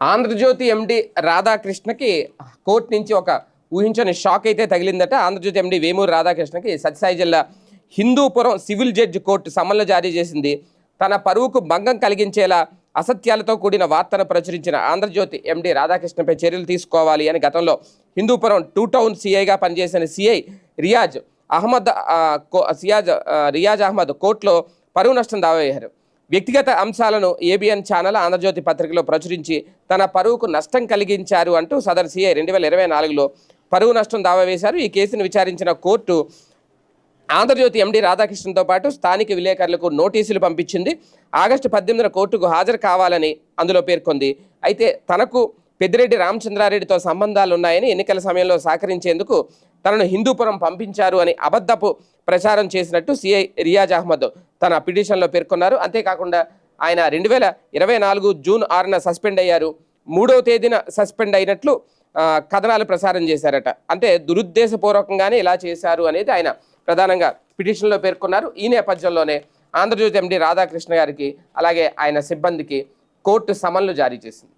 ఆంధ్రజ్యోతి ఎండి రాధాకృష్ణకి court నుంచి ఒక ఊహించని షాక్ అయితే తగిలిందట. ఆంధ్రజ్యోతి ఎండి Vemuru రాధాకృష్ణకి Sathya Sai Hindupuram civil judge court సమన్లు జారీ చేసింది. తన పరువుకు భంగం కలిగించేలా అసత్యాలతో కూడిన వార్తను ప్రచురించిన ఆంధ్రజ్యోతి ఎండి రాధాకృష్ణపై చర్యలు తీసుకోవాలి అని గతంలో హిందూపురం టూ టౌన్ సిఐగా పనిచేసిన సిఐ రియాజ్ అహ్మద్ సియాజ్ రియాజ్ అహ్మద్ కోర్టులో పరువు నష్టం దావా వ్యక్తిగత అంశాలను ఏబిఎన్ ఛానల్ ఆంధ్రజ్యోతి పత్రికలో ప్రచురించి తన పరువుకు నష్టం కలిగించారు అంటూ సదర్ సిఐ రెండు వేల ఇరవై నాలుగులో పరువు నష్టం దావా వేశారు. ఈ కేసును విచారించిన కోర్టు ఆంధ్రజ్యోతి ఎండి రాధాకృష్ణన్తో పాటు స్థానిక విలేకరులకు నోటీసులు పంపించింది. ఆగస్టు పద్దెనిమిదిన కోర్టుకు హాజరు కావాలని అందులో పేర్కొంది. అయితే తనకు పెద్దిరెడ్డి రామచంద్రారెడ్డితో సంబంధాలు ఉన్నాయని ఎన్నికల సమయంలో సహకరించేందుకు తనను హిందూపురం పంపించారు అని అబద్ధపు ప్రచారం చేసినట్టు సిఐ రియాజ్ అహ్మద్ తన పిటిషన్లో పేర్కొన్నారు. అంతేకాకుండా ఆయన రెండు వేల ఇరవై నాలుగు జూన్ ఆరున సస్పెండ్ అయ్యారు. మూడవ తేదీన సస్పెండ్ అయినట్లు కథనాలు ప్రసారం చేశారట. అంటే దురుద్దేశపూర్వకంగానే ఇలా చేశారు అనేది ఆయన ప్రధానంగా పిటిషన్లో పేర్కొన్నారు. ఈ నేపథ్యంలోనే ఆంధ్రజ్యోతి ఎండి రాధాకృష్ణ గారికి అలాగే ఆయన సిబ్బందికి కోర్టు సమన్లు జారీ చేసింది.